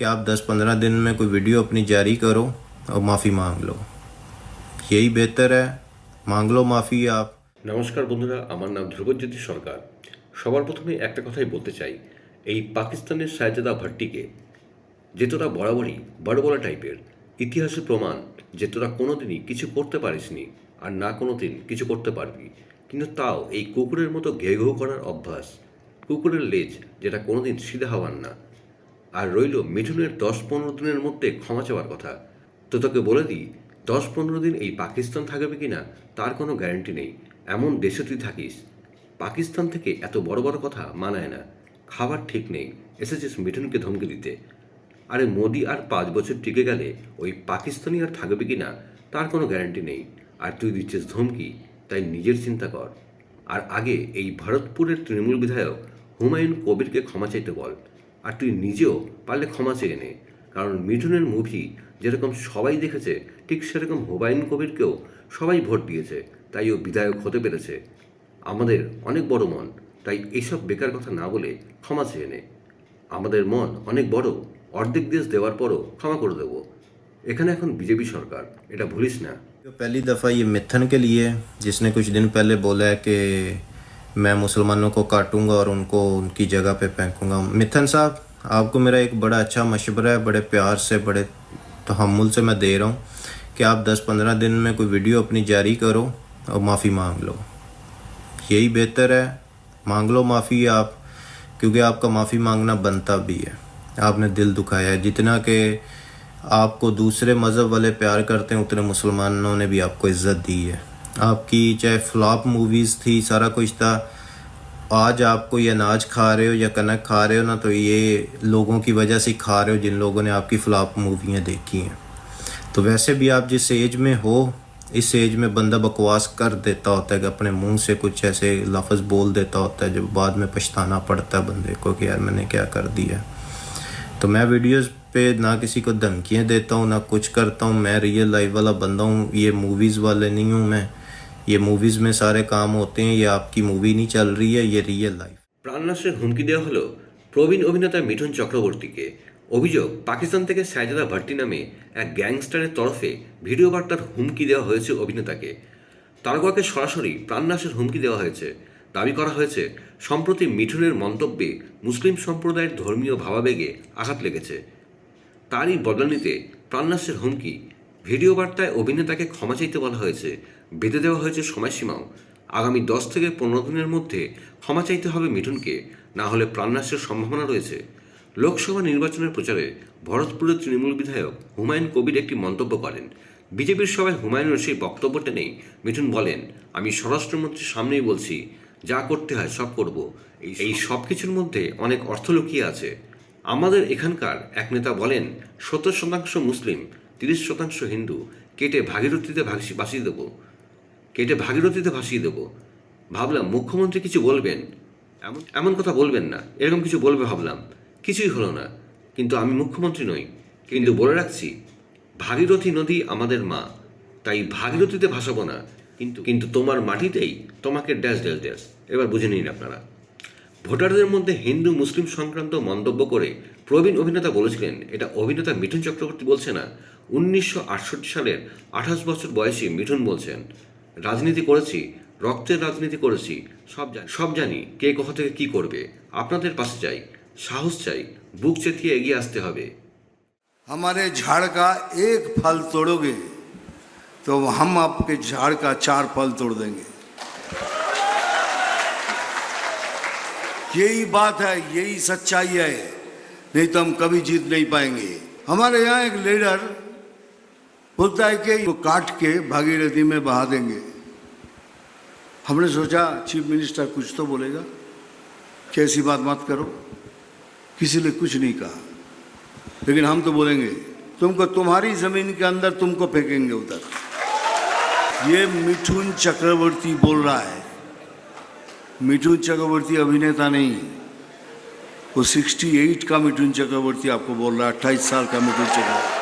कि आप 10-15 दिन में कोई वीडियो अपनी जारी करो और माफ़ी मांग लो यही बेहतर है मांग लो माफ़ी आप নমস্কার বন্ধুরা আমার নাম ধ্রুবজ্যোতি সরকার সবার প্রথমে একটা কথাই বলতে চাই এই পাকিস্তানের শাহজাদা ভাট্টিকে যে তোরা বরাবরই বড় বড় টাইপের ইতিহাসের প্রমাণ যে তোরা কোনোদিনই কিছু করতে পারিসনি আর না কোনো দিন কিছু করতে পারবি কিন্তু তাও এই কুকুরের মতো ঘে ঘেউ করার অভ্যাস কুকুরের লেজ যেটা কোনোদিন সিধা হওয়ার না আর রইল মিঠুনের দশ পনেরো দিনের মধ্যে ক্ষমা চাওয়ার কথা। তো তোকে বলে দিই, দশ পনেরো দিন এই পাকিস্তান থাকবে কি না তার কোনো গ্যারান্টি নেই। এমন দেশে তুই থাকিস। পাকিস্তান থেকে এত বড় বড় কথা মানায় না। খাবার ঠিক নেই, এসেছিস মিঠুনকে ধমকে দিতে। আরে মোদি আর পাঁচ বছর টিকে গেলে ওই পাকিস্তানি আর থাকবে কি না তার কোনো গ্যারান্টি নেই। আর তুই দিচ্ছিস ধমকি, তাই নিজের চিন্তা কর। আর আগে এই ভরতপুরের তৃণমূল বিধায়ক হুমায়ুন কবিরকে ক্ষমা চাইতে বল। আর তুই নিজেও পারলে ক্ষমা চেয়ে নে। কারণ মিঠুনের মুভি যেরকম সবাই দেখেছে, ঠিক সেরকম হুবায়ুন কবিরকেও সবাই ভোট দিয়েছে, তাই ও বিধায়ক হতে পেরেছে। আমাদের অনেক বড় মন, তাই এইসব বেকার কথা না বলে ক্ষমা চেয়ে নে। আমাদের মন অনেক বড়, অর্ধেক দেশ দেওয়ার পরও ক্ষমা করে দেবো। এখানে এখন বিজেপি সরকার, এটা ভুলিস না। পহলি দফা ইয়ে মিথন কে লিয়ে জিসনে কিছু দিন পহলে বোলা কে मैं मुसलमानों को काटूँगा और उनको उनकी जगह पे फेंकूँगा। मिथन साहब, आपको मेरा एक बड़ा अच्छा मशवरा है, बड़े प्यार से, बड़े तहमुल से मैं दे रहा हूँ कि आप 10-15 दिन में कोई वीडियो अपनी जारी करो और माफ़ी मांग लो। यही बेहतर है। मांग लो माफ़ी आप, क्योंकि आपका माफ़ी मांगना बनता भी है। आपने दिल दुखाया है। जितना कि आपको दूसरे मज़हब वाले प्यार करते हैं, उतने मुसलमानों ने भी आपको इज़्ज़त दी है। आपकी चाहे फ्लॉप मूवीज़ थी, सारा कुछ था, आज आप कोई अनाज खा रहे हो या कनक खा रहे हो ना तो ये लोगों की वजह से खा रहे हो जिन लोगों ने आपकी फ्लॉप मूवियाँ देखी हैं। तो वैसे भी आप जिस एज में हो, इस एज में बंदा बकवास कर देता होता है कि अपने मुँह से कुछ ऐसे लफ्ज़ बोल देता होता है जब बाद में पछताना पड़ता है बंदे को कि यार मैंने क्या कर दिया। तो मैं वीडियोस पे ना किसी को धमकियाँ देता हूँ, ना कुछ करता हूँ, मैं रियल लाइफ वाला बंदा हूँ, ये मूवीज़ वाले नहीं हूँ मैं। ये मूवीज़ में सारे काम होते हैं ये आपकी मूवी नहीं चल रही है ये रियल लाइफ প্রাণনাশের হুমকি দেওয়া হলো প্রবীণ অভিনেতা মিঠুন চক্রবর্তীকে অভিযোগ পাকিস্তান থেকে সাইজাদা ভাট্টি নামে এক গ্যাংস্টারের তরফে ভিডিও বার্তার হুমকি দেওয়া হয়েছে অভিনেতাকে তারকাকে সরাসরি প্রাণনাশের হুমকি দেওয়া হয়েছে দাবি করা হয়েছে সম্প্রতি মিঠুনের মন্তব্যে মুসলিম সম্প্রদায়ের ধর্মীয় ভাবাবেগে আঘাত লেগেছে তারই বদলানিতে প্রাণনাশের হুমকি ভিডিও বার্তায় অভিনেতাকে ক্ষমা চাইতে বলা হয়েছে বেঁধে দেওয়া হয়েছে সময়সীমাও। আগামী দশ থেকে পনেরো দিনের মধ্যে ক্ষমা চাইতে হবে মিঠুনকে, না হলে প্রাণনাশের সম্ভাবনা রয়েছে। লোকসভা নির্বাচনের প্রচারে ভরতপুরের তৃণমূল বিধায়ক হুমায়ুন কবির একটি মন্তব্য করেন। বিজেপির সভায় হুমায়ুনের সেই বক্তব্যটা নেই। মিঠুন বলেন, আমি স্বরাষ্ট্রমন্ত্রীর সামনেই বলছি, যা করতে হয় সব করব। এই সব কিছুর মধ্যে অনেক অর্থ লুকিয়ে আছে। আমাদের এখানকার এক নেতা বলেন, সত্তর শতাংশ মুসলিম, তিরিশ শতাংশ হিন্দু, কেটে ভাগীরথীতে ভাসি ভাসিয়ে দেবো। কেটে ভাগীরথীতে ভাসিয়ে দেবো। ভাবলাম, মুখ্যমন্ত্রী কিছু বলবেন? এমন এমন কথা বলবেন না। এরকম কিছু বলবে ভাবলাম। কিছুই হলো না। কিন্তু আমি মুখ্যমন্ত্রী নই। কিন্তু বলে রাখছি, ভাগীরথী নদী আমাদের মা। তাই ভাগীরথীতে ভাসাবো না। কিন্তু কিন্তু তোমার মাটিতেই তোমাকে ড্যাশ ড্যাশ ড্যাশ। এবার বুঝে নিন আপনারা। ভোটারদের মধ্যে হিন্দু, মুসলিম সংক্রান্ত মন্তব্য করে প্রবীণ অভিনেতা বলেছিলেন, এটা অভিনেতা মিঠুন চক্রবর্তী বলছে না, উনিশশো আটষট্টি সালের আঠাশ বছর বয়সী মিঠুন বলছেন। রাজনীতি করেছি রক্তের রাজনীতি করেছি সব জানি সব জানি কে কোথা থেকে কি করবে আপনাদের পাশে চাই সাহস চাই বুক চেতিয়ে এগিয়ে আসতে হবে हमारे झाड़ का एक फल तोड़ोगे तो हम आपके झाड़ का चार फल तोड़ देंगे यही बात है यही सच्चाई है नहीं तो हम कभी जीत नहीं पाएंगे हमारे यहाँ एक लीडर बोलता है कि वो काट के भागीरथी में बहा देंगे। हमने सोचा, चीफ मिनिस्टर कुछ तो बोलेगा। कैसी बात मत करो। किसी ने कुछ नहीं कहा। लेकिन हम तो बोलेंगे, तुमको तुम्हारी ज़मीन के अंदर तुमको फेंकेंगे उधर। ये मिठुन चक्रवर्ती बोल रहा है। मिठुन चक्रवर्ती अभिनेता नहीं वो 68 का मिठुन चक्रवर्ती आपको बोल रहा है, अट्ठाईस साल का मिठुन चक्रवर्ती।